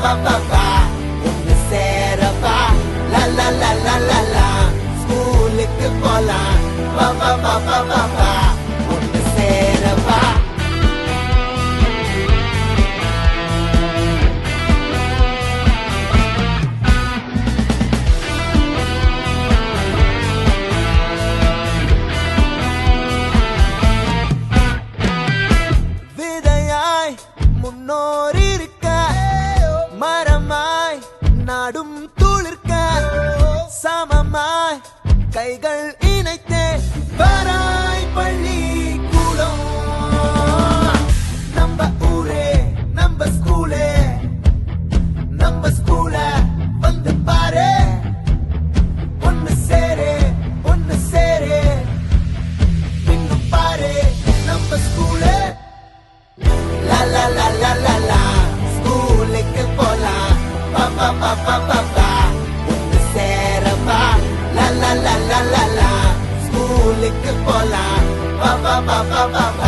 pa pa pa துளிர்க்க சமமாய் கைகள் இணைத்தே. வராய் பள்ளி கூடம். நம்ம ஊரே நம்ம ஸ்கூலே. நம்ம ஸ்கூல வந்து பாரு. ஒன்னு சேரு ஒன்னு சேரு. இன்னும் பாரு நம்ம ஸ்கூலே. La la la la la la ஸ்கூலுக்கு போலாம். பா பா பா பா பா பா. ஒன்று ba ba ba ba.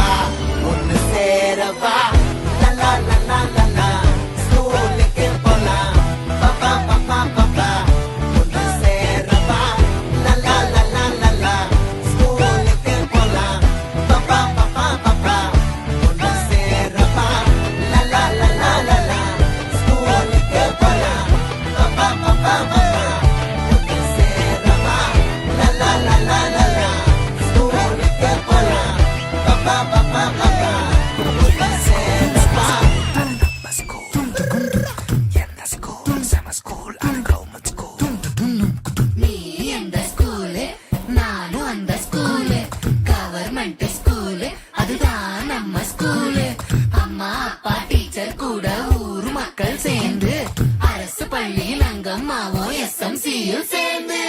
நம்ம ஸ்கூலு அம்மா அப்பா டீச்சர் கூட ஊர் மக்கள் சேர்ந்து. அரசு பள்ளியில் அங்கம்மாவும் எஸ்எம்சியும் சேர்ந்து.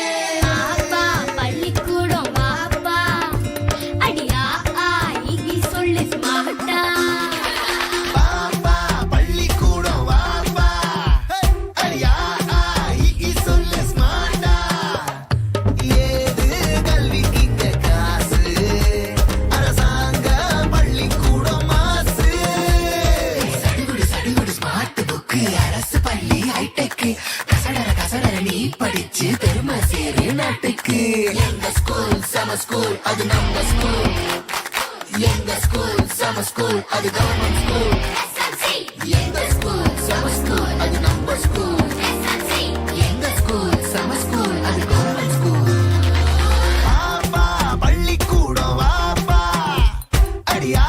அப்பா பள்ளிக்கூடம் கசடர கசடர நீ படிச்சு பெருமை சேரு நாட்டுக்கு. எங்க ஸ்கூல் சம ஸ்கூல் அது நம்ம ஸ்கூல் எங்க ஸ்கூல் சம ஸ்கூல் அது கவர்மெண்ட் ஸ்கூல் எஸ்எம்சி எங்க ஸ்கூல் சம ஸ்கூல் அது நம்ம ஸ்கூல் எஸ்எம்சி எங்க ஸ்கூல் சம ஸ்கூல் அது கவர்மெண்ட் ஸ்கூல் பாப்பா பள்ளிக்கூடம் வாப்பா. அடியா.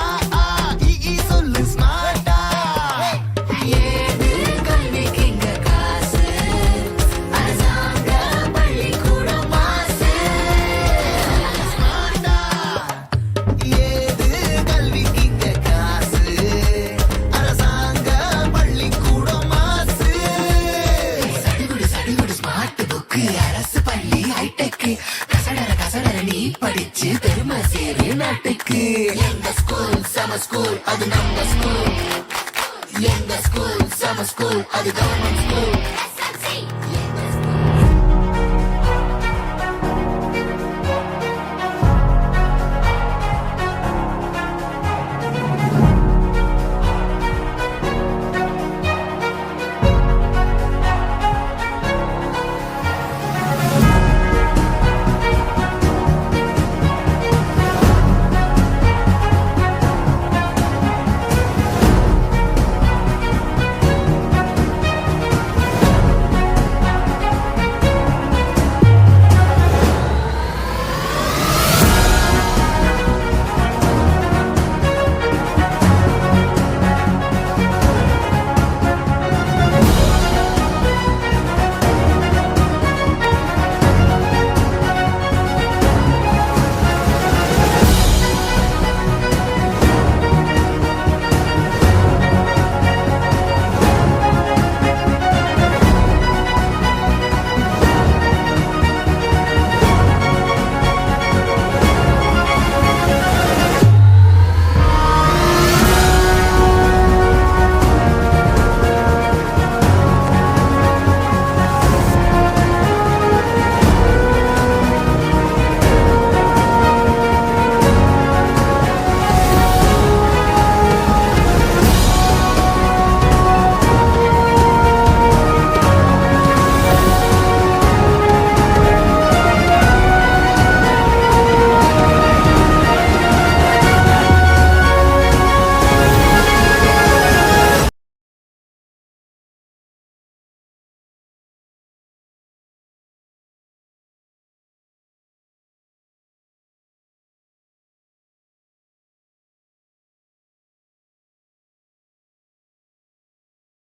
பாட்டுக்கு எங்க ஸ்கூல் சம ஸ்கூல் அது நம்ம ஸ்கூல் எங்க ஸ்கூல் சம ஸ்கூல் அது கவர்மெண்ட் ஸ்கூல்